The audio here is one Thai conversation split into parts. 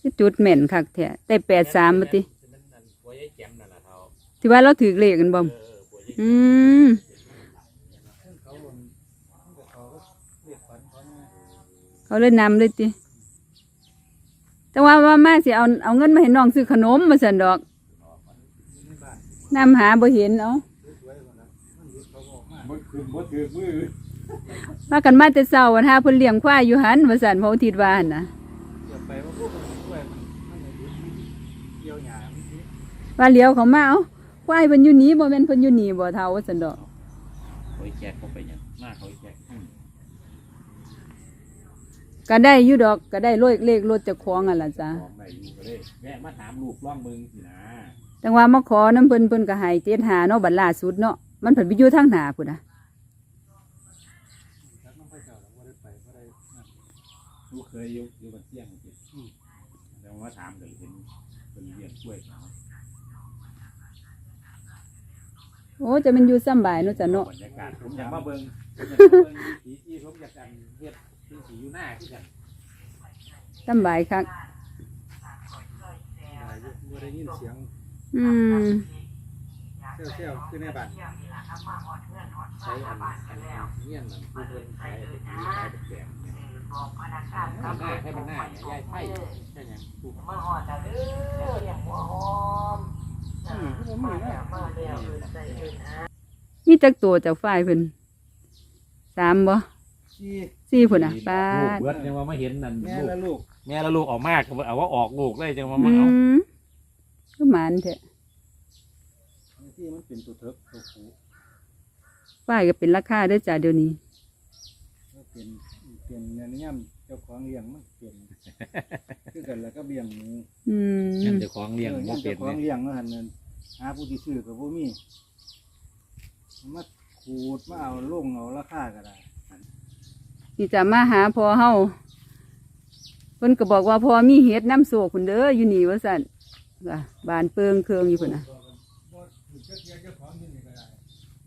คือจุดแม่นคักแท้ได้แปดสามบ่ติฉะนั้นนั่นบัวยายแจ่มนั่นล่ะเท่าที่ว่าเราถือเลขกันบ่เออเออบัวยายอืมซึ่งเขามันมันก็เขาก็เรียกฝันเขาเนี่ยเขาเลยนำเลยติแต่ว่าว่ามาสิเอาเอาเงินมาให้น้องซื้อขนมมาสั่นดอกอยู่ในบ้านนำหาบ่เห็นเอาสวยๆคนละมันหยุดเขาบอกมาบ่คืนบ่ถือมือว่ากันมาแต่เช้าวันหาเพิ่นเลี้ยงควายอยู่หันว่าสั่นเพราะอาทิตย์ว่าหั่นน่ะ เดี๋ยวไปว่าพวกมันช่วยมันมันเลยหยุดเกี่ยวหญ้ามันสิ ว่าเลี้ยวเขามาเอ้าควายเพิ่นอยู่นี่บ่แม่นเพิ่นอยู่นี่บ่เท่าว่าซั่นดอกเขาแจกเขาไปหยังหน้าเขาแจกอืมก็ได้อยู่ดอกก็ได้เลขเลขรถเจ้าของอะล่ะจ้ะของได้อยู่ก็เลยแม่มาถามลูกร่องเบิ่งสินะจังว่ามาขอน้ำเพิ่นเพิ่นก็ให้7หาเนาะบัดล่าสุดเนาะมันเพิ่นไปอยู่ทางหน้าพุ่นน่ะทักน้องไปเจ้าแล้วว่าได้ไปว่าได้นั่นลูกเคยอยู่อยู่บ้านเสี่ยงจริงอืมแล้วมาถามก็เห็นเป็นเลี้ยงกล้วยเขา โอ้จะมันอยู่ซ้ำบ่ายเนาะจ้ะเนาะบรรยากาศผมอยากมาเบิ่งผมอยากมาเบิ่งวิถีที่ผมอยากกันเฮ็ดที่สีอยู่หน้าที่กันซ้ำบ่ายคักได้อยู่ว่าได้ยินเสียงอืมเซี่ยวๆขึ้นในบ้านใช้อันอันเงี้ยนนั่นผู้เพิ่นใช้ไอ้ที่ขายแปลกๆเนี่ยหน้าให้มันหน้าเนี่ยยายไผ่ใช่ยังผู้มาหอดอะเด้ออย่างหัวหอม มาแล้วมาแล้วเออใจเย็นฮะมีจักตัวจากฝ่ายเพิ่นสามบ่ที่สี่พุ่นน่ะป้าลูกดเบิดยังว่าไม่เห็นนั่นแม่ลูกและลูกแม่แล้วลูกออกมากก็เอาว่าออกลูกเลยจังว่าอืมาเอามก็หมานเถอะที่มันเป็นตัวเถิกตัวผูฝ่ายก็เป็นราคาเด้อจ้ะเดี๋ยวนี้ ก็เป็นเป็นเนื้อย่ำเจ้าของเลี้ยงมันเป็นคือกันแล้วก็เลี้ยงหมูอืม นั่นเจ้าของเลี้ยงบ่เจ้าเป็นของเนี่ยเลี้ยงนั่นนั่น หาผู้ที่ซื้อกับผู้มีมาขูดมาเอาลงเอาราคาก็ได้นี่จะมาหาพอเฮาเพิ่นก็บอกว่าพอมีเฮ็ดน้ำโซคุณเด้ออยู่นี่ว่าซั่นว่าบานเปิงเครื่องอยู่พุ่นน่ะ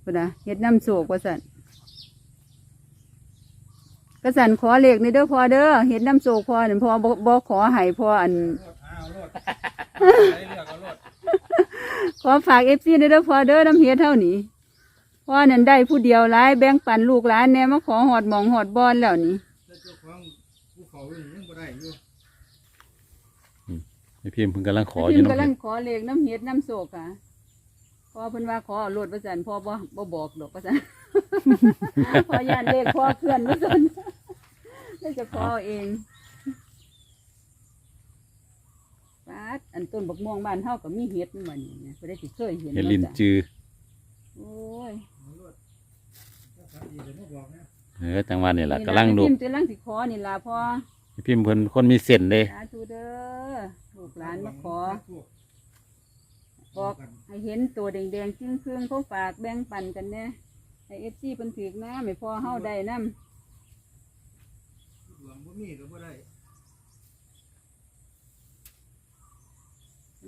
พุ่นน่ะเฮ็ดน้ำโซกว่าซั่นก็สั่นขอเลขในเด้อพอเด้อเฮ็ดน้ำโซกพอนั่นพอบ่บ่ขอให้พออันอ้าวรถไปเลือกเอารถ ขอฝาก FC ในเด้อพอเด้อน้ำเฮ็ดเท่านี้พอนั่นได้ผู้เดียวหลายแบ่งปันลูกหลานแหน่มาขอหอดหมองหอดบอนแล้วนี่แต่เจ้าของภูเขาอยู่นี่ยังบ่ได้อยู่พี่พิมพ์เพิ่งกำลังขออพิยู่มพ์น้ำกำลัเห็งดขอเลขน้ำเฮ็ดน้ำโศกอะพอเพิ่นว่าขอเอาโลดประจันพ่อบ่บ่บอกดอกประจันพอยานเลขพ่อเคลื่อนประจันเลยจะขอเอาเองปา ดอันต้นบักม่วงบ้านเฮาก็มีเฮ็ดนี่มันนี่นะบ่ได้สิเคยเห็นเห็ดลินเนาะจ้ะจือโอ้ยเอารถถ้าขายดีเดี๋ยวมาบอกนะเออจังหวะนี่แหละนี่กำลังล่ะลูกพิมพ์กำลังสิขอนี่ล่ะพ่อพี่พิมพ์เพิ่นคนมีเส้นเลยสาธุเด้อลูกหลานมาขอบอกให้เห็นตัวแดงๆครึ่งๆเขาฝากแบ่งปันกันเนี่ยให้เอฟซีเพิ่นถือนะไม่พอเฮาได้นำหลวงบ่มีก็บ่ได้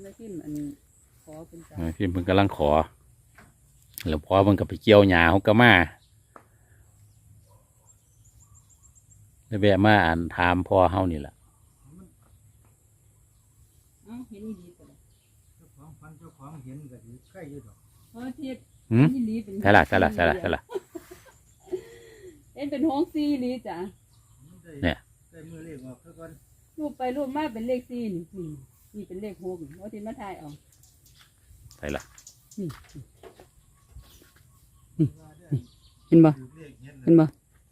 แล้วพิมพ์อันขอเป็นจ้าเออพี่พิมพ์เพิ่นกำลังขอ แล้วพอเพิ่นก็ไปเกี่ยวหญ้าเขาก็มาแล้วแวะมาอ่านถามพ่อเฮานี่แหละเอ้าเห็นอีหลีตัวละเจ้าของฟันเจ้าของเห็นก็สิใกล้อยู่ดอกเพราะที่หืมอีหลีเป็นใช่ละใช่ละใช่ละใช่ละเอ็นเป็นห้องซีอีหลีจ้ะมันได้เนี่ย ได้มือเลขออกซะก่อนรูปไปรูปมาเป็นเลขซีนี่ นี่นี่เป็นเลขหกนี่เอาที่มาถ่ายเอาใช่ละเห็นบ่ถือเลขเห็นเห็นบ่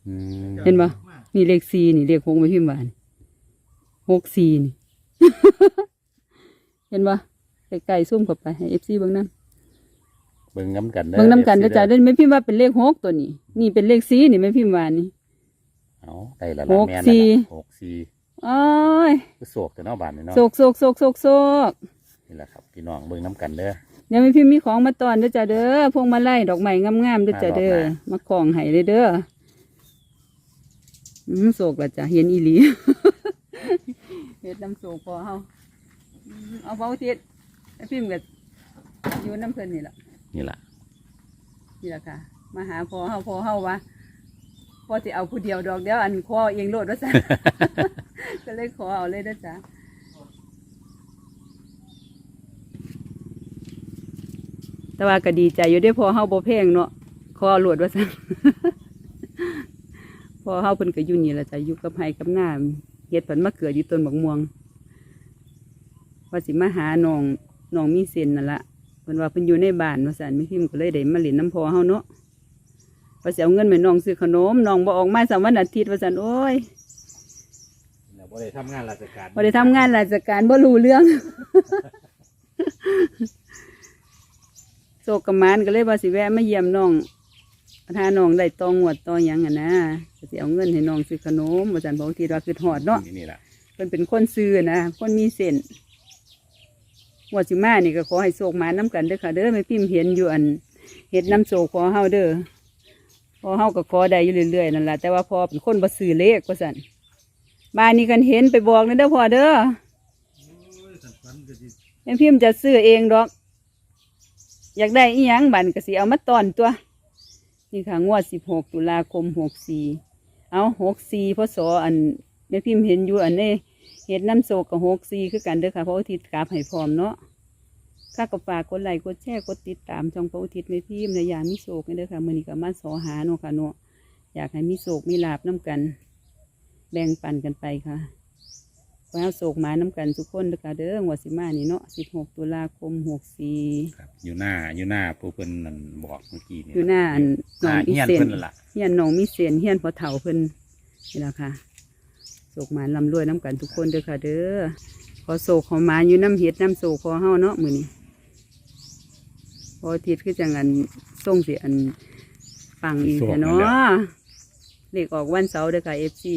อืมเห็นปะนี่เลขซีนี่เลขหกไม่พิมพ์ว่านี่หกซีนี่ เห็นบ่ไก่ๆซุ่มเข้าไปให้เอฟซีเบิ่งนำเบิ่งน้ำกันด้อเบิ่งน้ำกันเด้อจ้ะ FC เด้ไม่พิมพ์ว่าเป็นเลขหกตัวนี้ นี่เป็นเลขสี่นี่ไม่พิมพ์ว่านี่เอาได้ละหละกแม่นสี่ละหกสี่ โอ้ยคือโศกแต่เนอกบ้านนี่เนาะโศกโศกโศกโศกโศกนี่แหละครับพี่น้องเบิ่งน้ำกันเด้อเดี๋ยวไม่พิมพ์มีของมาตอนเด้อจ้ะเด้อพวงมาไล่ดอกไม้งามๆเด้อจ้ะเด้อมาดอกไม้มาของให้เลยเด้ออืมโศกละจ้ะเห็นอีหลีเฮ็ดน้ำโศกพอเฮาอืมเอาเบาเทียดไอ้พิมพ์ก็อยู่น้ำเพิ่นนี่ล่ะนี่แหละนี่ล่ะค่ะ มาหาพอเฮาพอเฮาวะพ พอสิเอาผู้เดียวดอกเดียวอันขอเองโหลดว่าจ้ะ ก็เลยขอเอาเลยนะจ๊ะแต่ว่าก็ดีใจอยู่ได้อพอเฮาโบเพ่งเนาะขอเอาโลดว่าซะพอเฮาเพิ่นก็อยู่นี่ล่ะจ้ะอยู่กับไห้กับหน้าเฮ็ดผลมะเขืออยู่ต้นบักม่วง ว่าสิมาหาน้องน้องมีเซนนั่นละเพิ่นว่าเพิ่นอยู่ในบ้านว่าซั่นไม่พิมพ์ก็เลยได้มาเล่นน้ำพอเฮาเนาะ ว่าสิเอาเงินไปน้องซื้อขนมน้องบ่ออกมาสามวันอาทิตย์ว่าซั่นโอ้ยเราบ่ได้ทำงานราชการบ่ได้ทำงานราชการบ่รู้เรื่องโศกกระมานก็เลยว่าสิแวะมาเยี่ยมน้องถ้าน้องได้ตองวดตอหยังอะนะก็สิเอาเงินให้น้องซื้อขนมว่าซั่นบอกทีว่าคือหอดเนาะนี่แหละเพิ่นเป็นคนซื้อนะคนมีเส้นงวดสิมานี่ก็ขอให้โศกมาน้กันเด้อค่ะเด้อไม่พิมพ์เห็นอยู่อันเฮ็ดน้ำโศกขอเฮาเด้อ พอเฮาก็ขอได้อยู่เรื่อยๆนั่นแหละแต่ว่าพอเป็นคนบ่ซื้อเลขว่าซั่นบ้านนี้กันเห็นไปบอกนะเด้อพ่อเด้อแม่พิมพ์จะซื้อเองดอก อยากได้อีหยังบันก็สิเอามาตอนตัว นี่ค่ะงวดสิบหกตุลาคมหกสี่เอาหกสี่พศอันแม่พิมพ์เห็นอยู่อันนี้เห็ดน้ำโศกกับหกสี่คือกันเด้อค่ะเพราะอุทิศกราบให้พร้อมเนาะ ข้าก็ฝากกดไลค์กดแชร์กดติดตามช่องพระอุทิศแม่พิมพ์ในยามมิโศกนี่เด้อค่ะมื่อนี้ก็มาสอหาเนาะค่ะเนาะอยากให้มีโศกมีลาบน้ำกัน แบ่งปันกันไปค่ะขอให้เอาโศกหมาน้ำกันทุกคนเด้อค่ะเด้องวดสิมานี่เนาะสิบหกตุลาคมหกสี่ครับอยู่หน้าอยู่หน้าผู้เพิ่นนั่นบอกเมื่อกี้นี่อยู่หน้าอันหนองอีเฮียนเซนเพิ่นนั่นล่ะเฮียนหนองมีเซนเฮียนพอเถาเพิ่นนี่แหละค่ะโศกหมาลำรวยน้ำกันทุกคนเด้อค่ะเด้อขอโศกขอหมาอยู่น้ำเห็ดน้ำโศกขอเฮาเนาะมือนี้ พออาทิตย์คือจังอันส่งเสียอันปังอีกแท้เนาะเลขออกวันเสาร์เด้อค่ะเอฟซี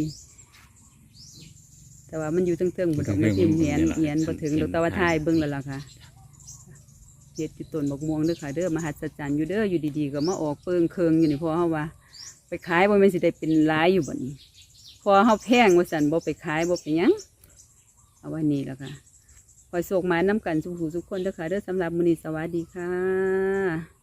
แต่ว่ามันอยู่เทิงๆบนดอกไม้พิมพ์เหียนเหียนบ่ถึงดอกตะวันทายเบิ่งแล้วล่ะค่ะเฮ็ดอยู่ต้นบักม่วงเด้อค่ะเด้อมหัศจรรย์อยู่เด้ออยู่ดีๆก็มาออกเปิงเคิงอยู่นี่พอเฮาว่า ไปขายบ่แม่นสิได้เป็นหลายอยู่บัดนี้พอเฮาแพงว่าซั่นบ่ไปขายบ่ไปหยังเอาไว้นี่แล้วค่ะ ขอยโศกมาน้ำกันสุขๆทุกคนเด้อค่ะเด้อสำหรับมือนีสวัสดีค่ะ